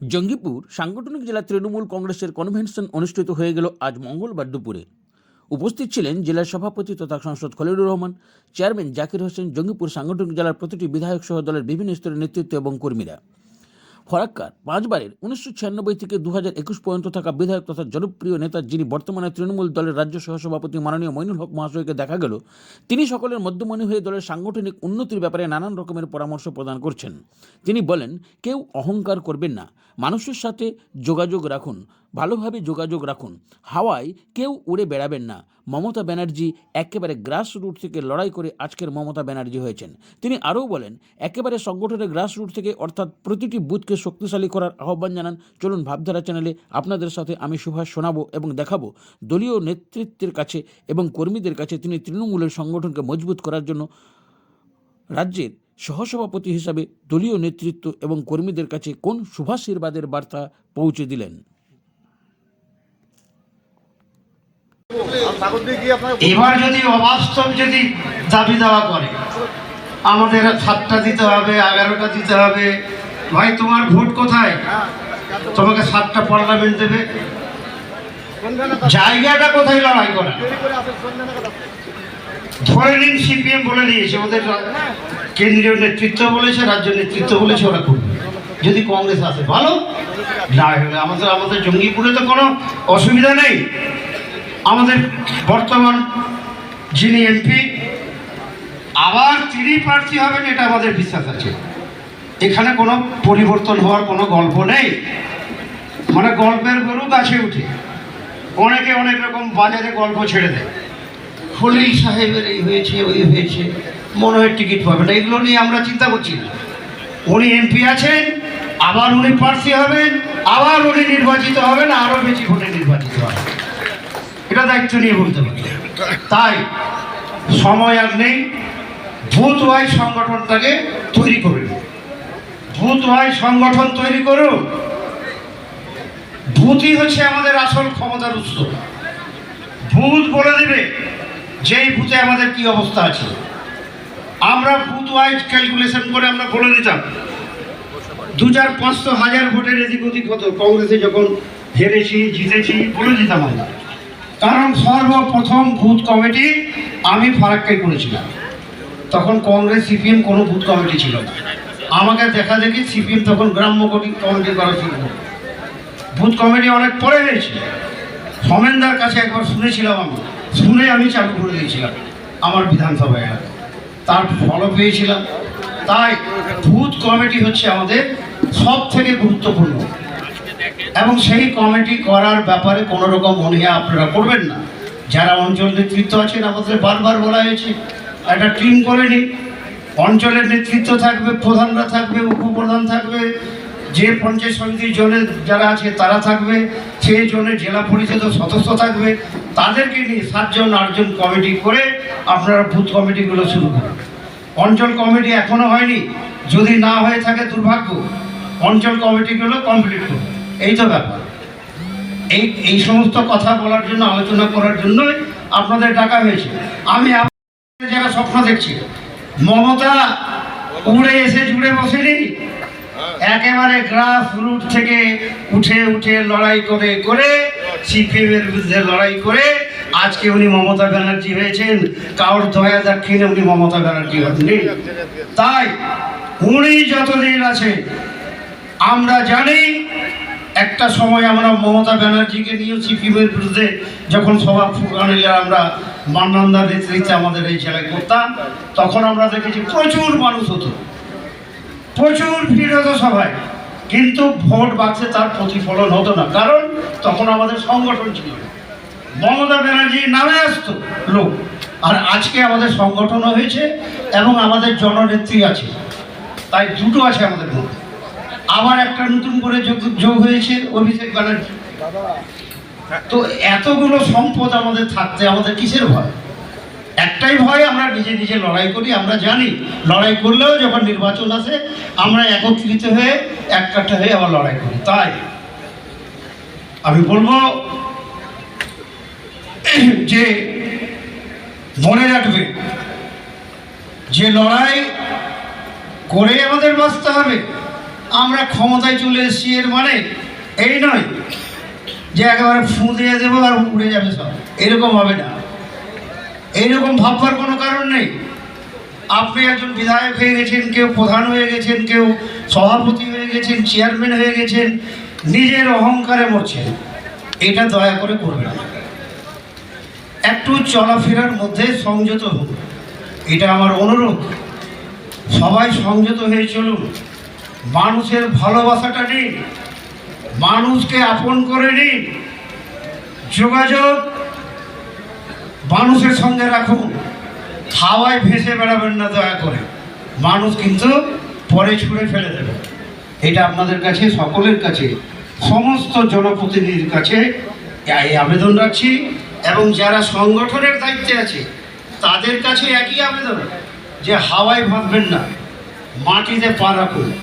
জঙ্গিপুর সাংগঠনিক জেলা তৃণমূল কংগ্রেসের কনভেনশন অনুষ্ঠিত হয়ে গেল আজ মঙ্গলবার দুপুরে। উপস্থিত ছিলেন জেলার সভাপতি তথা সংসদ খলিলুর রহমান চেয়ারম্যান জাকির হোসেন, জঙ্গিপুর সাংগঠনিক জেলার প্রতিটি বিধায়ক সহ দলের বিভিন্ন স্তরের নেতৃত্ব এবং কর্মীরা। ফরাক্কার পাঁচবারের উনিশশো ছিয়ানব্বই থেকে দু হাজার একুশ পর্যন্ত থাকা বিধায়ক তথা জনপ্রিয় নেতা যিনি বর্তমানে তৃণমূল দলের রাজ্য সহসভাপতি মাননীয় মইনুল হক মহাশয়কে দেখা গেল, তিনি সকলের মধ্যমণি হয়ে দলের সাংগঠনিক উন্নতির ব্যাপারে নানান রকমের পরামর্শ প্রদান করছেন। তিনি বলেন, কেউ অহংকার করবেন না। মানুষের সাথে যোগাযোগ রাখুন। ভালোভাবে যোগাযোগ রাখুন। হাওয়ায় কেউ উড়ে বেড়াবেন না। মমতা ব্যানার্জি একেবারে গ্রাস রুট থেকে লড়াই করে আজকের মমতা ব্যানার্জি হয়েছেন। তিনি আরও বলেন, একেবারে সংগঠনের গ্রাস রুট থেকে অর্থাৎ প্রতিটি বুথকে শক্তিশালী করার আহ্বান জানান। চলুন ভাবধারা চ্যানেলে আপনাদের সাথে আমি সুভাষ শোনাবো এবং দেখাবো দলীয় নেতৃত্বের কাছে এবং কর্মীদের কাছে তিনি তৃণমূলের সংগঠনকে মজবুত করার জন্য রাজ্যের সহসভাপতি হিসাবে দলীয় নেতৃত্ব এবং কর্মীদের কাছে কোন শুভাশীর্বাদের বার্তা পৌঁছে দিলেন। এবার যদি অবাস্তব যদি দাবি দেওয়া করে আমাদের সাতটা দিতে হবে এগারোটা দিতে হবে। ভাই তোমার ভোট কোথায়? তোমাকে সাতটা পার্লামেন্ট দেবে? জায়গাটা কোথায় লড়াই করা? ধরে নিন সিপিএম বলে দিয়েছে ওদের কেন্দ্রীয় নেতৃত্ব বলেছে রাজ্য নেতৃত্ব বলেছে ওরা করবে। যদি কংগ্রেস আসে ভালো? না আমাদের আমাদের জঙ্গিপুরে তো কোনো অসুবিধা নেই। আমাদের বর্তমান যিনি এমপি আবার তিনি প্রার্থী হবেন এটা আমাদের বিশ্বাস আছে। এখানে কোনো পরিবর্তন হওয়ার কোনো গল্প নেই। মানে গল্পের গরু গাছে উঠে। অনেকে অনেক রকম বাজারে গল্প ছেড়ে দেয়। খলিল সাহেবের এই হয়েছে ওই হয়েছে মনে হয় টিকিট পাবে না এগুলো নিয়ে আমরা চিন্তা করছি না। উনি এমপি আছেন আবার উনি প্রার্থী হবেন আবার উনি নির্বাচিত হবেন আরও বেশি ভোটে দায়িত্ব নিয়ে বলতে পারি। তাই সময় আর নেই ভূত ওয়াই সংগঠনটাকে তৈরি করুন। ভূত ওয়াই সংগঠন তৈরি করুন। ভূতই হচ্ছে আমাদের আসল ক্ষমতার উৎস। ভূত বলে দেবে যেই ভূতে আমাদের কি অবস্থা আছে। আমরা ভূত ওয়াইজ ক্যালকুলেশন করে আমরা বলে দিতাম দু চার পাঁচশো হাজার ভোটের এদিক ওদিক হতো। কংগ্রেসে যখন হেরেছি, জিতেছি, বলে দিতাম আমরা। কারণ সর্বপ্রথম বুথ কমিটি আমি ফারাক্কাই করেছিলাম। তখন কংগ্রেস, সিপিএম কোনো বুথ কমিটি ছিল না। আমাকে দেখা দেখি সিপিএম তখন গ্রাম্য কমিটি করা শুরু করল। বুথ কমিটি অনেক পরে হয়েছে। সমেনদার কাছে একবার শুনেছিলাম আমি। শুনে আমি চালু করে দিয়েছিলাম আমার বিধানসভায়। এলাকায়। তার ফলও পেয়েছিলাম। তাই বুথ কমিটি হচ্ছে আমাদের সব থেকে গুরুত্বপূর্ণ। এবং সেই কমিটি করার ব্যাপারে কোনো রকম অনীহা আপনারা করবেন না। যারা অঞ্চল নেতৃত্ব আছেন, আমাদের বারবার বলা হয়েছে, একটা টিম করে নিন। অঞ্চলের নেতৃত্ব থাকবে, প্রধানরা থাকবে, উপপ্রধান থাকবে, যে পঞ্চায়েত সমিতির জনে যারা আছে তারা থাকবে সেই জনে জেলা পরিষদের সদস্য থাকবে, তাদেরকে নিয়ে সাতজন, আটজন কমিটি করে আপনারা বুথ কমিটিগুলো শুরু করুন। অঞ্চল কমিটি এখনও হয়নি। যদি না হয়ে থাকে, দুর্ভাগ্য। অঞ্চল কমিটিগুলো কমপ্লিট করুন। এই তো ব্যাপার। এই এই সমস্ত কথা বলার জন্য, আলোচনা করার জন্যই আপনাদের ডাকা হয়েছে। আমি যারা স্বপ্ন দেখছি। মমতা উড়ে এসে জুড়ে বসেনি? একেবারে গ্রাস রুট থেকে উঠে উঠে লড়াই করে করে সিপিএম এর বিরুদ্ধে লড়াই করে আজকে উনি মমতা ব্যানার্জি হয়েছেন। কারোর দয়া দাক্ষিণে উনি মমতা ব্যানার্জি হননি। তাই উনি যতদিন আছেন, আমরা জানি একটা সময় আমরা মমতা ব্যানার্জিকে নিয়ে সিপিএমের বিরুদ্ধে যখন সভা ফুকানিলে আমরা মান্নান্দার নেতৃত্বে আমাদের এই জেলায় করতাম, তখন আমরা দেখেছি প্রচুর মানুষ হতো। প্রচুর ভিড় হতো সবাই কিন্তু ভোট বাক্সে তার প্রতিফলন হতো না। কারণ তখন আমাদের সংগঠন ছিল মমতা ব্যানার্জি নামে আসতো লোক। আর আজকে আমাদের সংগঠনও হয়েছে এবং আমাদের জননেত্রী আছে। তাই দুটো আছে আমাদের মধ্যে। আবার একটা নতুন করে যোগ যোগ হয়েছে অভিষেক ব্যানার্জি। তো এতগুলো সম্পদ আমাদের থাকতে আমাদের কিসের ভয়? একটাই ভয় আমরা নিজে নিজে লড়াই করি আমরা জানি। লড়াই করলেও যখন নির্বাচন আসে আমরা একত্রিত হয়ে এক কাঠা হয়ে আবার লড়াই করি। তাই আমি বলব যে মনে রাখবে যে লড়াই করে আমাদের বাঁচতে হবে। আমরা ক্ষমতায় চলে এসেছি এর মানে এই নয় যে একেবারে ফু দিয়ে দেবো আর উড়ে যাবে সব। এরকম হবে না। এইরকম ভাববার কোনো কারণ নেই। আপনি একজন বিধায়ক হয়ে গেছেন, কেউ প্রধান হয়ে গেছেন, কেউ সভাপতি হয়ে গেছেন, চেয়ারম্যান হয়ে গেছেন, নিজের অহংকারে মরছেন। এটা দয়া করে করবেন না। একটু চলাফেরার মধ্যে সংযত হোক এটা আমার অনুরোধ। সবাই সংযত হয়ে চলুন। মানুষের ভালোবাসাটা নিন। মানুষকে আপন করে নিন। যোগাযোগ মানুষের সঙ্গে রাখুন। হাওয়ায় ভেসে বেড়াবেন না দয়া করে। মানুষ কিন্তু পরে ছুঁড়ে ফেলে দেবে। এটা আপনাদের কাছে, সকলের কাছে, সমস্ত জনপ্রতিনিধির কাছে এই আবেদন রাখছি এবং যারা সংগঠনের দায়িত্বে আছে, তাদের কাছে একই আবেদন যে হাওয়ায় ভাববেন না, মাটিতে পা রাখুন।